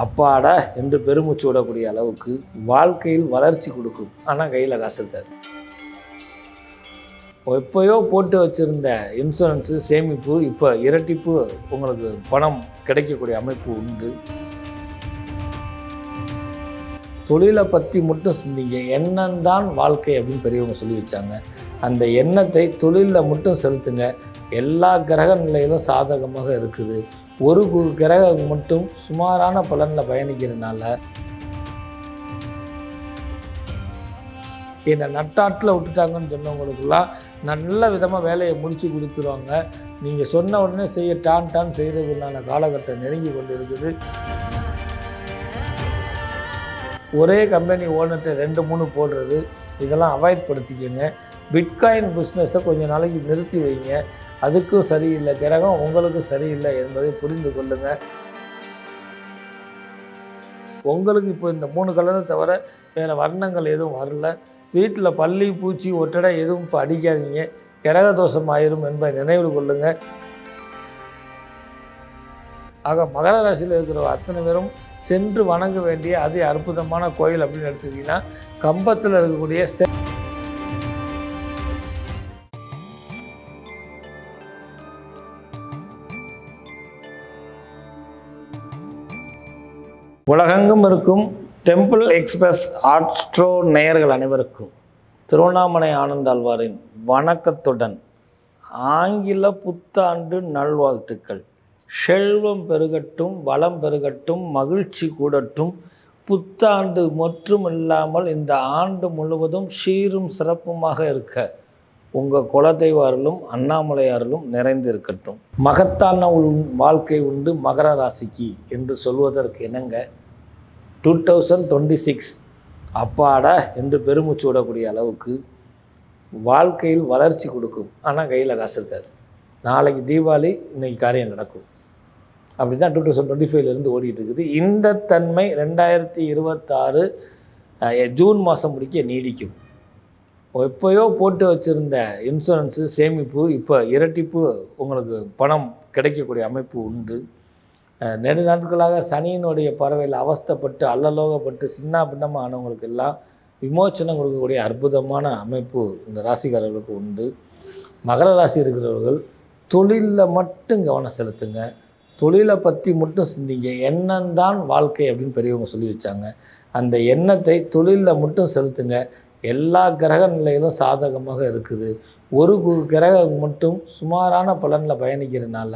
அப்பாட என்று பெருமூச்சு விடக்கூடிய அளவுக்கு வாழ்க்கையில் வளர்ச்சி கொடுக்கும். ஆனால் கையில் காசு இருக்காது. எப்போயோ போட்டு வச்சுருந்த இன்சூரன்ஸு சேமிப்பு இப்போ இரட்டிப்பு உங்களுக்கு பணம் கிடைக்கக்கூடிய அமைப்பு உண்டு. தொழிலை பற்றி மட்டும் சிந்திங்க. எண்ணம்தான் வாழ்க்கை அப்படின்னு பெரியவங்க சொல்லி வச்சாங்க. அந்த எண்ணத்தை தொழிலில் மட்டும் செலுத்துங்க. எல்லா கிரக நிலையிலும் சாதகமாக இருக்குது. ஒரு கு- கிரகம் மட்டும் சுமாரான பலனில் பயணிக்கிறதுனால என்னை நட்டாட்டில் விட்டுட்டாங்கன்னு சொன்னவங்களுக்குலாம் நல்ல விதமாக வேலையை முடித்து கொடுத்துருவாங்க. நீங்கள் சொன்ன உடனே செய்ய டான் டான் செய்கிறதுக்குண்டான காலகட்டம் நெருங்கி கொண்டு இருக்குது ஒரே கம்பெனி ஓனர்கிட்ட ரெண்டு மூணு போடுறது இதெல்லாம் அவாய்ட் படுத்திக்கோங்க. பிட்காயின் பிஸ்னஸை கொஞ்சம் நாளைக்கு நிறுத்தி வைங்க. அதுக்கும் சரியில்லை. கிரகம் உங்களுக்கும் சரியில்லை என்பதை புரிந்து கொள்ளுங்கள் உங்களுக்கு இப்போ இந்த மூணு கலரை தவிர வேறு வர்ணங்கள் எதுவும் வரல. வீட்டில் பள்ளி பூச்சி ஒட்டடை எதுவும் இப்போ அடிக்காதீங்க. கிரக தோஷம் ஆயிரும் என்பதை நினைவில் கொள்ளுங்கள் ஆக மகர ராசியில் இருக்கிற அத்தனை பேரும் சென்று வணங்க வேண்டிய அதி அற்புதமான கோயில் அப்படின்னு எடுத்துக்கிட்டிங்கன்னா கம்பத்தில் இருக்கக்கூடிய செ உலகெங்கும் இருக்கும் டெம்பிள் எக்ஸ்பிரஸ் ஆட்ஸ்ட்ரோ நேயர்கள் அனைவருக்கும் திருவண்ணாமலை ஆனந்தாழ்வாரின் வணக்கத்துடன் ஆங்கில புத்தாண்டு நல்வாழ்த்துக்கள். செல்வம் பெருகட்டும் வளம் பெருகட்டும் மகிழ்ச்சி கூடட்டும். புத்தாண்டு மற்றும் இல்லாமல் இந்த ஆண்டு முழுவதும் சீரும் சிறப்புமாக இருக்க உங்கள் குலதெய்வ அருளும் அண்ணாமலை அருளும் நிறைந்து மகத்தான உள் வாழ்க்கை உண்டு மகர ராசிக்கு என்று சொல்வதற்கு இணங்க டூ தௌசண்ட் டுவெண்ட்டி சிக்ஸ் அப்பாடா என்று பெருமூச்சு விடக்கூடிய அளவுக்கு வாழ்க்கையில் வளர்ச்சி கொடுக்கும். ஆனால் கையில் காசு இருக்காது. நாளைக்கு தீபாவளி இன்றைக்கி காரியம் நடக்கும். அப்படி தான் டூ தௌசண்ட் டுவெண்ட்டி ஃபைவ்லேருந்து ஓடிட்டு இருக்குது. இந்த தன்மை ரெண்டாயிரத்தி இருபத்தாறு ஜூன் மாதம் முடிக்க நீடிக்கும். எப்போயோ போட்டு வச்சுருந்த இன்சூரன்ஸு சேமிப்பு இப்போ இரட்டிப்பு உங்களுக்கு பணம் கிடைக்கக்கூடிய அமைப்பு உண்டு. நெடு நாட்களாக சனியினுடைய பறவையில் அவஸ்தைப்பட்டு அல்லலோகப்பட்டு சின்ன பின்னமாக ஆனவங்களுக்கு எல்லாம் விமோச்சனம் கொடுக்கக்கூடிய அற்புதமான அமைப்பு இந்த ராசிக்காரர்களுக்கு உண்டு. மகர ராசி இருக்கிறவர்கள் தொழிலில் மட்டும் கவனம் செலுத்துங்க. தொழிலை பற்றி மட்டும் சிந்திங்க. எண்ணம்தான் வாழ்க்கை அப்படின்னு பெரியவங்க சொல்லி வச்சாங்க. அந்த எண்ணத்தை தொழிலில் மட்டும் செலுத்துங்க. எல்லா கிரக நிலையிலும் சாதகமாக இருக்குது. ஒரு கு- கிரகம் மட்டும் சுமாரான பலனில் பயணிக்கிறதுனால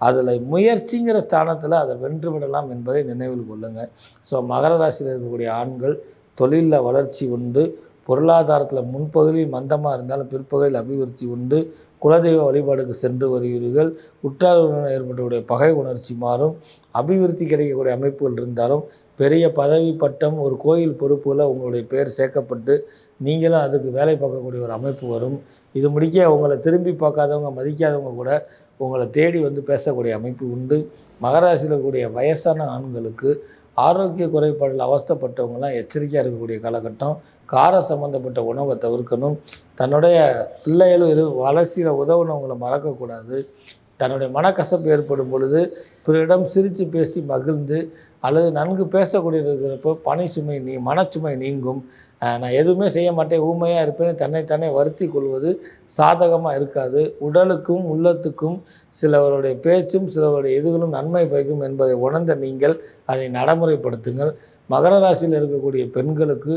அதில் முயற்சிங்கிற ஸ்தானத்தில் அதை வென்று விடலாம் என்பதை நினைவில் கொள்ளுங்கள் ஸோ மகர ராசியில் இருக்கக்கூடிய ஆண்கள் தொழிலில் வளர்ச்சி உண்டு பொருளாதாரத்தில் முன்பகுதியில் மந்தமாக இருந்தாலும் பிற்பகுதியில் அபிவிருத்தி உண்டு குலதெய்வ வழிபாடுக்கு சென்று வருவீர்கள் உற்றாருடன் ஏற்பட்டக்கூடிய பகை உணர்ச்சி மாறும் அபிவிருத்தி கிடைக்கக்கூடிய அமைப்புகள் இருந்தாலும் பெரிய பதவி பட்டம் ஒரு கோயில் பொறுப்பில் உங்களுடைய பேர் சேர்க்கப்பட்டு நீங்களும் அதுக்கு வேலை பார்க்கக்கூடிய ஒரு அமைப்பு வரும். இது முடிக்க உங்களை திரும்பி பார்க்காதவங்க மதிக்காதவங்க கூட உங்களை தேடி வந்து பேசக்கூடிய அமைப்பு உண்டு. மகராசியில் இருக்கக்கூடிய வயசான ஆண்களுக்கு ஆரோக்கிய குறைபாடில் அவஸ்தைப்பட்டவங்கலாம் எச்சரிக்கையாக இருக்கக்கூடிய காலகட்டம். காரம் சம்மந்தப்பட்ட உணவை தவிர்க்கணும். தன்னுடைய பிள்ளைகளும் இரு வளர்ச்சியில் உதவுனவங்களை மறக்கக்கூடாது. தன்னுடைய மனக்கசப்பு ஏற்படும் பொழுது பிறரிடம் சிரித்து பேசி மகிழ்ந்து அல்லது நன்கு பேசக்கூடியிருக்கிறப்போ பணி சுமை நீ மனச்சுமை நீங்கும். நான் எதுவுமே செய்ய மாட்டேன் ஊமையாக இருப்பேன் தன்னைத்தானே வருத்தி கொள்வது சாதகமாக இருக்காது. உடலுக்கும் உள்ளத்துக்கும் சிலவருடைய பேச்சும் சிலவருடைய இதுகளும் நன்மை பயக்கும் என்பதை உணர்ந்த நீங்கள் அதை நடைமுறைப்படுத்துங்கள். மகர ராசியில் இருக்கக்கூடிய பெண்களுக்கு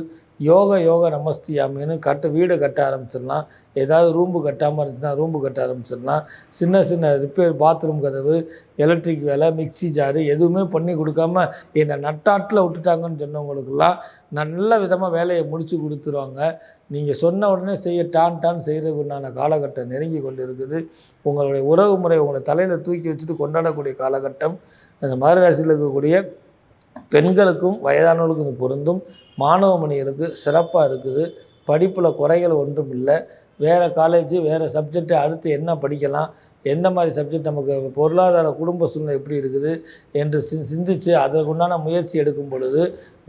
யோக யோக நமஸ்தியாமின்னு கட்ட வீடு கட்ட ஆரம்பிச்சிடலாம். ஏதாவது ரூம்பு கட்டாமல் இருந்துச்சுன்னா ரூம்பு கட்ட ஆரம்பிச்சிடலாம். சின்ன சின்ன ரிப்பேர் பாத்ரூம் கதவு எலக்ட்ரிக் வேலை மிக்ஸி ஜாரு எதுவுமே பண்ணி கொடுக்காம என்னை நட்டாட்டில் விட்டுட்டாங்கன்னு சொன்னவங்களுக்கெல்லாம் நல்ல விதமாக வேலையை முடித்து கொடுத்துருவாங்க. நீங்கள் சொன்ன உடனே செய்ய டான் டான் செய்கிறதுக்கு உண்டான காலகட்டம் நெருங்கி கொண்டு இருக்குது உங்களுடைய உறவு முறை உங்களை தலையில் தூக்கி வச்சுட்டு கொண்டாடக்கூடிய காலகட்டம். அந்த மகராசியில் இருக்கக்கூடிய பெண்களுக்கும் வயதானவர்களுக்கும் பொருந்தும். மாணவ மணிகளுக்கு சிறப்பாக இருக்குது. படிப்பில் குறைகள் ஒன்றும் இல்லை. வேறு காலேஜ் வேறு சப்ஜெக்ட் அடுத்து என்ன படிக்கலாம்? எந்த மாதிரி சப்ஜெக்ட் நமக்கு பொருளாதார குடும்ப சூழ்நிலை எப்படி இருக்குது? என்று சி சிந்தித்து அதற்குண்டான முயற்சி எடுக்கும் பொழுது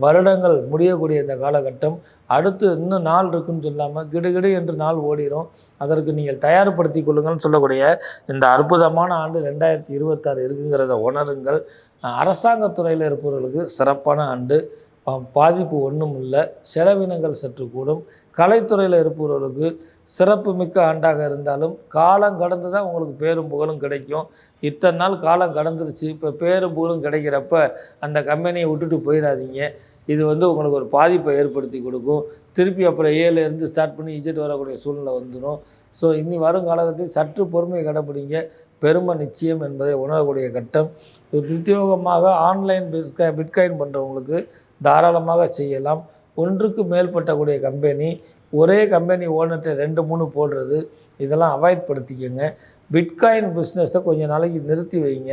வருடங்கள் முடியக்கூடிய இந்த காலகட்டம். அடுத்து இன்னும் நாள் இருக்குன்னு சொல்லாமல் கிடுகிடு என்று நாள் ஓடிரும். அதற்கு நீங்கள் தயார்படுத்தி கொள்ளுங்கள்னு சொல்லக்கூடிய இந்த அற்புதமான ஆண்டு ரெண்டாயிரத்தி இருபத்தாறு இருக்குங்கிறத உணருங்கள். அரசாங்கத்துறையில் இருப்பவர்களுக்கு சிறப்பான ஆண்டு பாதிப்பு ஒன்றும் இல்லை. செலவினங்கள் சற்று கூடும். கலைத்துறையில் இருப்பவர்களுக்கு சிறப்பு மிக்க ஆண்டாக இருந்தாலும் காலம் கடந்து தான் உங்களுக்கு பேரும் புகழும் கிடைக்கும். இத்தனை நாள் காலம் கடந்துருச்சு. இப்போ பேரும் புகழும் கிடைக்கிறப்ப அந்த கம்பெனியை விட்டுட்டு போயிடாதீங்க இது வந்து உங்களுக்கு ஒரு பாதிப்பை ஏற்படுத்தி கொடுக்கும். திருப்பி அப்புறம் ஏல இருந்து ஸ்டார்ட் பண்ணி இஜெட் வரக்கூடிய சூழ்நிலை வந்துடும் ஸோ இனி வரும் காலகட்டத்தில் சற்று பொறுமையை கடைப்பிடிங்க. பெருமை நிச்சயம் என்பதை உணரக்கூடிய கட்டம். பிரத்யோகமாக ஆன்லைன் பிஸ்க பிட்காயின் பண்ணுறவங்களுக்கு தாராளமாக செய்யலாம். ஒன்றுக்கு மேற்பட்டக்கூடிய கம்பெனி ஒரே கம்பெனி ஓனர்கிட்ட ரெண்டு மூணு போடுறது இதெல்லாம் அவாய்ட் படுத்திக்கோங்க. பிட்காயின் பிஸ்னஸை கொஞ்சம் நாளைக்கு நிறுத்தி வைங்க.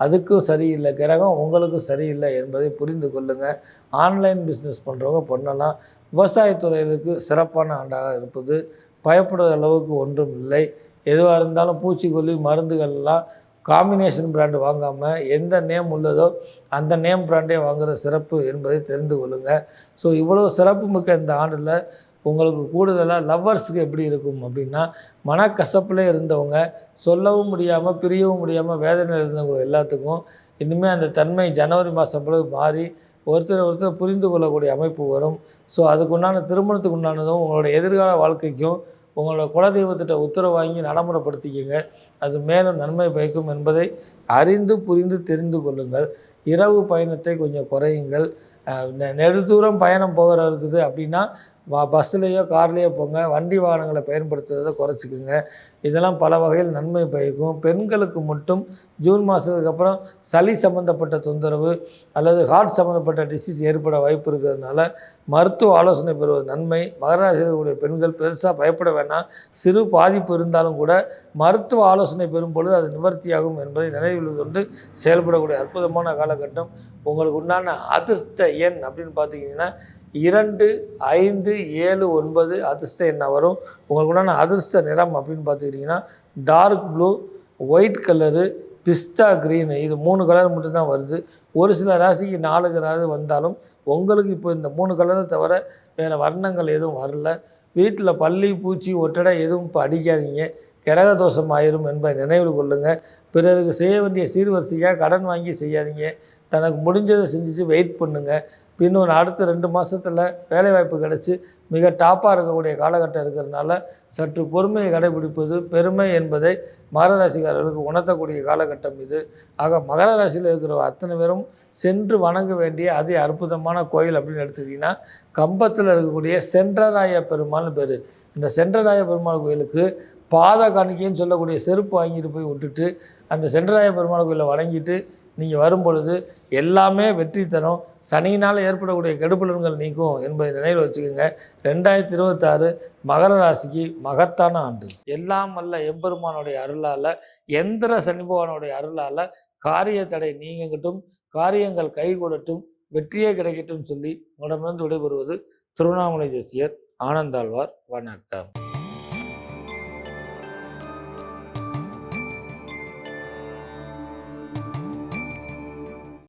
அதுக்கும் சரியில்லை. கிரகம் உங்களுக்கும் சரியில்லை என்பதை புரிந்து கொள்ளுங்கள் ஆன்லைன் பிஸ்னஸ் பண்ணுறவங்க பண்ணலாம். விவசாயத்துறைகளுக்கு சிறப்பான ஆண்டாக இருப்பது. பயப்படுற அளவுக்கு ஒன்றும் இல்லை. எதுவாக இருந்தாலும் பூச்சிக்கொல்லி மருந்துகள்லாம் காம்பினேஷன் பிராண்டு வாங்காமல் எந்த நேம் உள்ளதோ அந்த நேம் பிராண்டே வாங்குகிற சிறப்பு என்பதை தெரிந்து கொள்ளுங்கள் ஸோ இவ்வளோ சிறப்பு மிக்க இந்த ஆண்டில் உங்களுக்கு கூடுதலாக லவ்வர்ஸுக்கு எப்படி இருக்கும் அப்படின்னா மனக்கசப்பில் இருந்தவங்க சொல்லவும் முடியாமல் பிரியவும் முடியாமல் வேதனையில் இருந்தவங்க எல்லாத்துக்கும் இனிமேல் அந்த தன்மை ஜனவரி மாதம் பிறகு மாறி ஒருத்தர் ஒருத்தர் புரிந்து கொள்ளக்கூடிய அமைப்பு வரும். ஸோ அதுக்குண்டான திருமணத்துக்கு உண்டானதும் உங்களோட எதிர்கால வாழ்க்கைக்கும் உங்களோட குலதெய்வத்திட்ட உத்தரவு வாங்கி நடைமுறைப்படுத்திக்கங்க. அது மேலும் நன்மை பயக்கும் என்பதை அறிந்து புரிந்து தெரிந்து கொள்ளுங்கள். இரவு பயணத்தை கொஞ்சம் குறையுங்கள். அஹ் நெ- நெடுதூரம் பயணம் போகிற இருக்குது அப்படின்னா வா பஸ்ஸுலேயோ கார்லேயோ போங்க. வண்டி வாகனங்களை பயன்படுத்துறதை குறைச்சிக்குங்க. இதெல்லாம் பல வகையில் நன்மை பயக்கும். பெண்களுக்கு மட்டும் ஜூன் மாதத்துக்கு அப்புறம் சளி சம்மந்தப்பட்ட தொந்தரவு அல்லது ஹார்ட் சம்மந்தப்பட்ட டிசீஸ் ஏற்பட வாய்ப்பு இருக்கிறதுனால மருத்துவ ஆலோசனை பெறுவது நன்மை. மகராசிரியர்களுடைய பெண்கள் பெருசாக பயப்பட வேண்டாம் சிறு பாதிப்பு இருந்தாலும் கூட மருத்துவ ஆலோசனை பெறும் பொழுது அது நிவர்த்தியாகும் என்பதை நினைவில் கொண்டு செயல்படக்கூடிய அற்புதமான காலகட்டம். உங்களுக்கு உண்டான அதிர்ஷ்ட எண் அப்படின்னு பார்த்தீங்கன்னா இரண்டு ஐந்து ஏழு ஒன்பது அதிர்ஷ்டம் என்ன வரும். உங்களுக்கு உண்டான அதிர்ஷ்ட நிறம் அப்படின்னு பார்த்துக்கிட்டிங்கன்னா டார்க் ப்ளூ ஒயிட் கலரு பிஸ்தா க்ரீனு இது மூணு கலர் மட்டும்தான் வருது. ஒரு சில ராசிக்கு நாலு கலர் வந்தாலும் உங்களுக்கு இப்போ இந்த மூணு கலரை தவிர வேறு வர்ணங்கள் எதுவும் வரல. வீட்டில் பள்ளி பூச்சி ஒட்டடை எதுவும் இப்போ அடிக்காதீங்க. கிரக தோஷம் ஆயிரும் என்பதை நினைவில் கொள்ளுங்கள் பிறருக்கு செய்ய வேண்டிய சீர்வரிசையாக கடன் வாங்கி செய்யாதீங்க. தனக்கு முடிஞ்சதை செஞ்சுட்டு வெயிட் பண்ணுங்கள் பின்னொரு அடுத்த ரெண்டு மாதத்தில் வேலைவாய்ப்பு கிடச்சி மிக டாப்பாக இருக்கக்கூடிய காலகட்டம் இருக்கிறதுனால சற்று பொறுமையை கடைபிடிப்பது பெருமை என்பதை மகர ராசிக்காரர்களுக்கு உணர்த்தக்கூடிய காலகட்டம் இது. ஆக மகர ராசியில் இருக்கிற அத்தனை பேரும் சென்று வணங்க வேண்டிய அதி அற்புதமான கோயில் அப்படின்னு எடுத்துக்கிட்டிங்கன்னா கம்பத்தில் இருக்கக்கூடிய சென்றராய பெருமாள்னு பேர். இந்த சென்றராய பெருமாள் கோயிலுக்கு பாத காணிக்கைன்னு சொல்லக்கூடிய செருப்பு வாங்கிட்டு போய் விட்டுட்டு அந்த சென்றராய பெருமாள் கோயிலில் வணங்கிட்டு நீங்கள் வரும்பொழுது எல்லாமே வெற்றி தரும் சனியினால் ஏற்படக்கூடிய கெடுபலன்கள் நீக்கும் என்பதை நினைவில் வச்சுக்கோங்க. ரெண்டாயிரத்தி இருபத்தாறு மகர ராசிக்கு மகத்தான ஆண்டு. எல்லாம் அல்ல எம்பெருமானுடைய அருளால் எந்திர சனி பகவானுடைய அருளால் காரிய தடை நீங்கட்டும் காரியங்கள் கைகூடட்டும் வெற்றியே கிடைக்கட்டும் சொல்லி உடமிருந்து விடைபெறுவது திருவண்ணாமலை ஜோசியர் ஆனந்தாழ்வார். வணக்கம்.